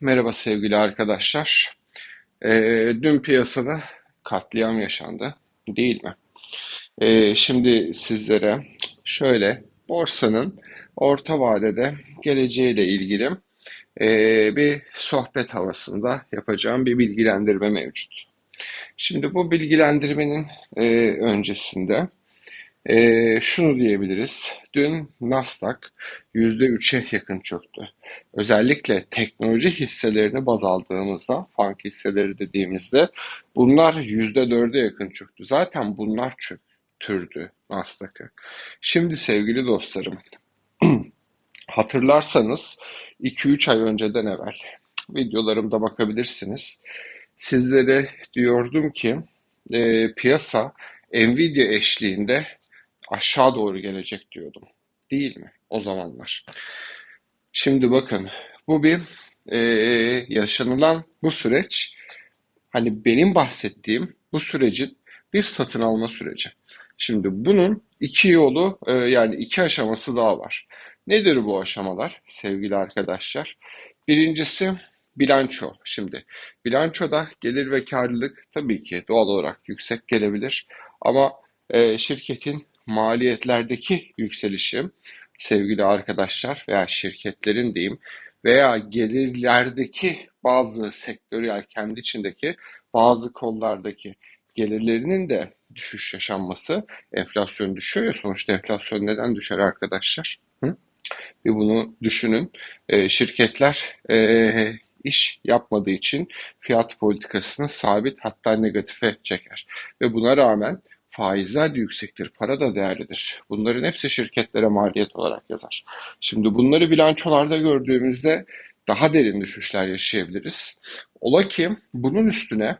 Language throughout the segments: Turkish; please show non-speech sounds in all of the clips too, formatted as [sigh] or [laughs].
Merhaba sevgili arkadaşlar. Ee, dün piyasada katliam yaşandı, değil mi? Ee, şimdi sizlere şöyle borsanın orta vadede geleceğiyle ilgili ee, bir sohbet havasında yapacağım bir bilgilendirme mevcut. Şimdi bu bilgilendirmenin ee, öncesinde ee, şunu diyebiliriz. Dün Nasdaq %3'e yakın çöktü. Özellikle teknoloji hisselerini baz aldığımızda, FANG hisseleri dediğimizde bunlar %4'e yakın çöktü. Zaten bunlar çöktürdü Nasdaq'ı. Şimdi sevgili dostlarım, [clears throat] hatırlarsanız 2-3 ay önceden evvel videolarımda bakabilirsiniz. Sizlere diyordum ki e, piyasa Nvidia eşliğinde aşağı doğru gelecek diyordum. Değil mi? O zamanlar. Şimdi bakın bu bir e, yaşanılan bu süreç hani benim bahsettiğim bu sürecin bir satın alma süreci. Şimdi bunun iki yolu e, yani iki aşaması daha var. Nedir bu aşamalar sevgili arkadaşlar? Birincisi bilanço. Şimdi bilançoda gelir ve karlılık tabii ki doğal olarak yüksek gelebilir ama e, şirketin maliyetlerdeki yükselişi sevgili arkadaşlar veya şirketlerin diyeyim veya gelirlerdeki bazı sektörel kendi içindeki bazı kollardaki gelirlerinin de düşüş yaşanması enflasyon düşüyor ya sonuçta enflasyon neden düşer arkadaşlar? Hı? Bir bunu düşünün. E, şirketler e, iş yapmadığı için fiyat politikasını sabit hatta negatife çeker. Ve buna rağmen faizler de yüksektir, para da değerlidir. Bunların hepsi şirketlere maliyet olarak yazar. Şimdi bunları bilançolarda gördüğümüzde daha derin düşüşler yaşayabiliriz. Ola ki bunun üstüne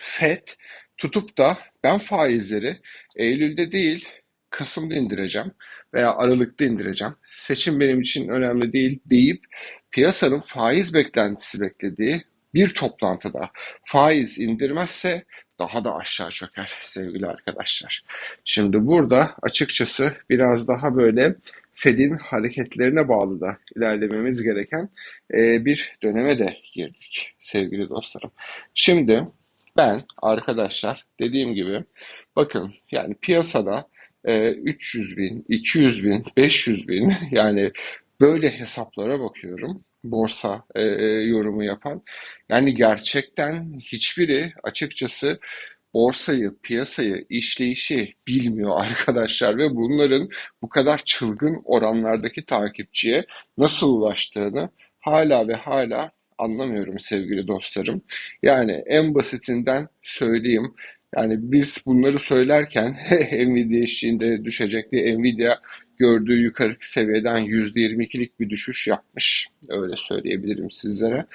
FED tutup da ben faizleri Eylül'de değil Kasım'da indireceğim veya Aralık'ta indireceğim. Seçim benim için önemli değil deyip piyasanın faiz beklentisi beklediği bir toplantıda faiz indirmezse daha da aşağı çöker sevgili arkadaşlar. Şimdi burada açıkçası biraz daha böyle Fed'in hareketlerine bağlı da ilerlememiz gereken e, bir döneme de girdik sevgili dostlarım. Şimdi ben arkadaşlar dediğim gibi bakın yani piyasada e, 300 bin, 200 bin, 500 bin yani böyle hesaplara bakıyorum borsa e, yorumu yapan. Yani gerçekten hiçbiri açıkçası borsayı, piyasayı, işleyişi bilmiyor arkadaşlar ve bunların bu kadar çılgın oranlardaki takipçiye nasıl ulaştığını hala ve hala anlamıyorum sevgili dostlarım. Yani en basitinden söyleyeyim. Yani biz bunları söylerken [laughs] Nvidia eşliğinde düşecek diye Nvidia gördüğü yukarıki seviyeden %22'lik bir düşüş yapmış. Öyle söyleyebilirim sizlere.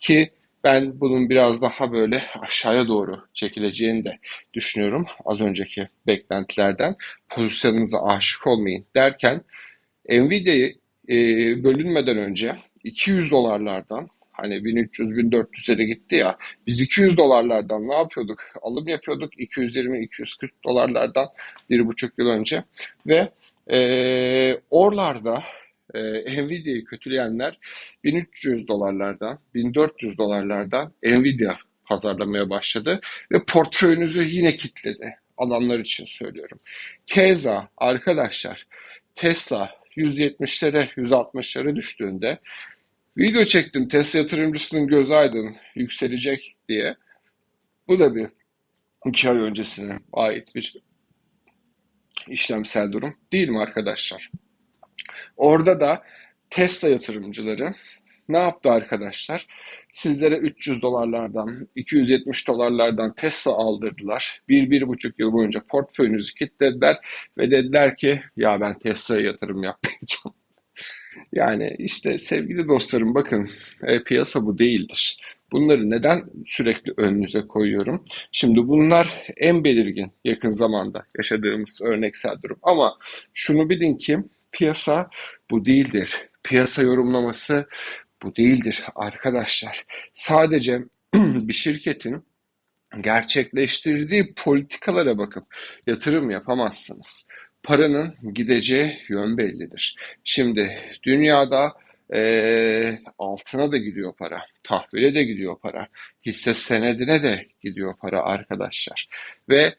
Ki ben bunun biraz daha böyle aşağıya doğru çekileceğini de düşünüyorum. Az önceki beklentilerden pozisyonunuza aşık olmayın derken Nvidia'yı e, bölünmeden önce 200 dolarlardan hani 1300-1400'lere gitti ya biz 200 dolarlardan ne yapıyorduk? Alım yapıyorduk 220-240 dolarlardan bir buçuk yıl önce ve e, oralarda e, Nvidia'yı kötüleyenler 1300 dolarlardan, 1400 dolarlardan Nvidia pazarlamaya başladı ve portföyünüzü yine kitledi. Alanlar için söylüyorum. Keza arkadaşlar Tesla 170'lere 160'lara düştüğünde video çektim Tesla yatırımcısının göz aydın yükselecek diye. Bu da bir iki ay öncesine ait bir işlemsel durum değil mi arkadaşlar? Orada da Tesla yatırımcıları ne yaptı arkadaşlar? Sizlere 300 dolarlardan, 270 dolarlardan Tesla aldırdılar. Bir, bir buçuk yıl boyunca portföyünüzü kilitlediler ve dediler ki ya ben Tesla'ya yatırım yapmayacağım. Yani işte sevgili dostlarım bakın e, piyasa bu değildir. Bunları neden sürekli önünüze koyuyorum? Şimdi bunlar en belirgin yakın zamanda yaşadığımız örneksel durum. Ama şunu bilin ki piyasa bu değildir. Piyasa yorumlaması bu değildir arkadaşlar. Sadece [clears throat] bir şirketin gerçekleştirdiği politikalara bakıp yatırım yapamazsınız. Paranın gideceği yön bellidir. Şimdi dünyada e, altına da gidiyor para, tahvile de gidiyor para, hisse senedine de gidiyor para arkadaşlar. Ve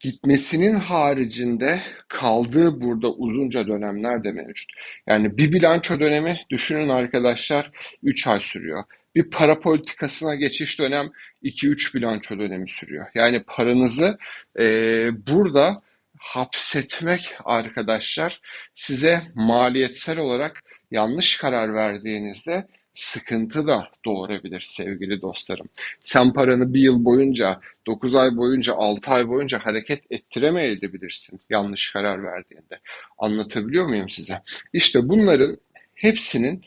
gitmesinin haricinde kaldığı burada uzunca dönemler de mevcut. Yani bir bilanço dönemi düşünün arkadaşlar 3 ay sürüyor. Bir para politikasına geçiş dönem 2-3 bilanço dönemi sürüyor. Yani paranızı e, burada hapsetmek arkadaşlar size maliyetsel olarak yanlış karar verdiğinizde sıkıntı da doğurabilir sevgili dostlarım. Sen paranı bir yıl boyunca, 9 ay boyunca, 6 ay boyunca hareket ettiremeyebilirsin yanlış karar verdiğinde. Anlatabiliyor muyum size? İşte bunların hepsinin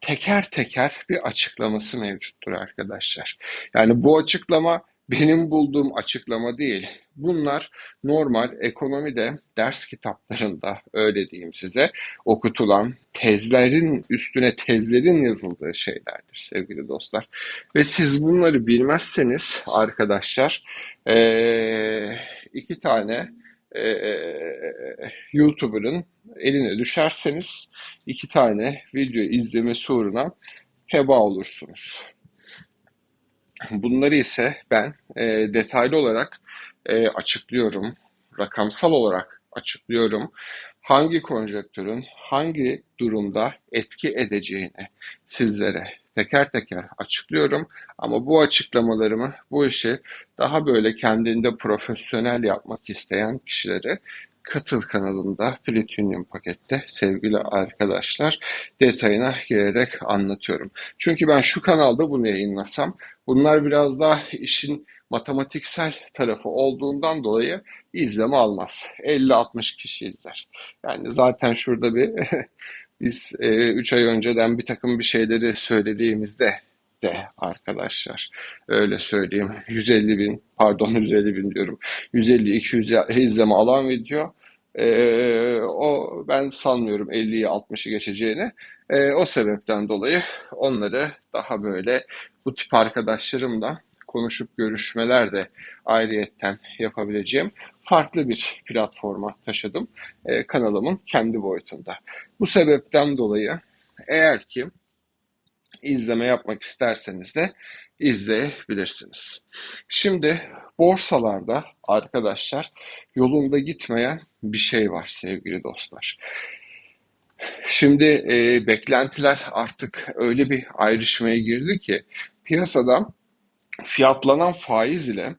teker teker bir açıklaması mevcuttur arkadaşlar. Yani bu açıklama benim bulduğum açıklama değil. Bunlar normal ekonomide ders kitaplarında öyle diyeyim size okutulan tezlerin üstüne tezlerin yazıldığı şeylerdir sevgili dostlar. Ve siz bunları bilmezseniz arkadaşlar ee, iki tane ee, YouTuber'ın eline düşerseniz iki tane video izlemesi uğruna heba olursunuz. Bunları ise ben e, detaylı olarak e, açıklıyorum, rakamsal olarak açıklıyorum. Hangi konjektörün hangi durumda etki edeceğini sizlere teker teker açıklıyorum. Ama bu açıklamalarımı, bu işi daha böyle kendinde profesyonel yapmak isteyen kişilere Katıl kanalında Platinum pakette sevgili arkadaşlar detayına girerek anlatıyorum. Çünkü ben şu kanalda bunu yayınlasam bunlar biraz daha işin matematiksel tarafı olduğundan dolayı izleme almaz. 50-60 kişi izler. Yani zaten şurada bir [laughs] biz 3 e, ay önceden bir takım bir şeyleri söylediğimizde de arkadaşlar. Öyle söyleyeyim. 150 bin pardon [laughs] 150 bin diyorum. 150-200 izleme alan video. Ee, o ben sanmıyorum 50'yi 60'ı geçeceğini. Ee, o sebepten dolayı onları daha böyle bu tip arkadaşlarımla konuşup görüşmeler de ayrıyetten yapabileceğim farklı bir platforma taşıdım e, kanalımın kendi boyutunda. Bu sebepten dolayı eğer ki izleme yapmak isterseniz de izleyebilirsiniz. Şimdi borsalarda arkadaşlar yolunda gitmeyen bir şey var sevgili dostlar. Şimdi e, beklentiler artık öyle bir ayrışmaya girdi ki piyasada fiyatlanan faiz ile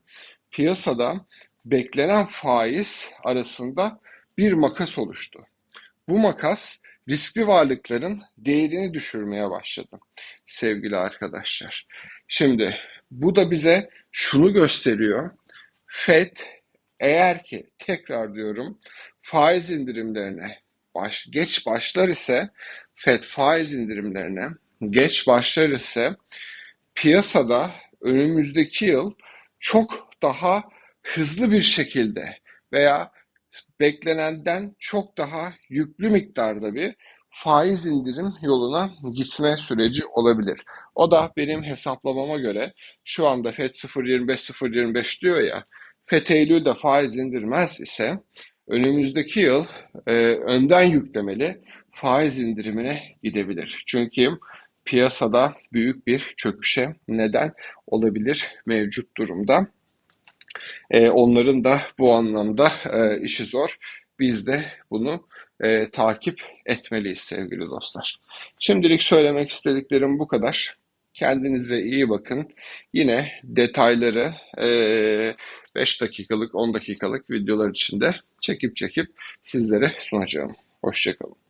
piyasada beklenen faiz arasında bir makas oluştu. Bu makas riskli varlıkların değerini düşürmeye başladı sevgili arkadaşlar. Şimdi bu da bize şunu gösteriyor. FED eğer ki tekrar diyorum faiz indirimlerine baş, geç başlar ise FED faiz indirimlerine geç başlar ise piyasada önümüzdeki yıl çok daha hızlı bir şekilde veya beklenenden çok daha yüklü miktarda bir faiz indirim yoluna gitme süreci olabilir. O da benim hesaplamama göre şu anda FED 0.25-0.25 diyor ya FED Eylül'de faiz indirmez ise önümüzdeki yıl e, önden yüklemeli faiz indirimine gidebilir. Çünkü piyasada büyük bir çöküşe neden olabilir mevcut durumda. E, onların da bu anlamda e, işi zor. Biz de bunu e, takip etmeliyiz sevgili dostlar. Şimdilik söylemek istediklerim bu kadar. Kendinize iyi bakın. Yine detayları e, 5 dakikalık 10 dakikalık videolar içinde çekip çekip sizlere sunacağım. Hoşçakalın.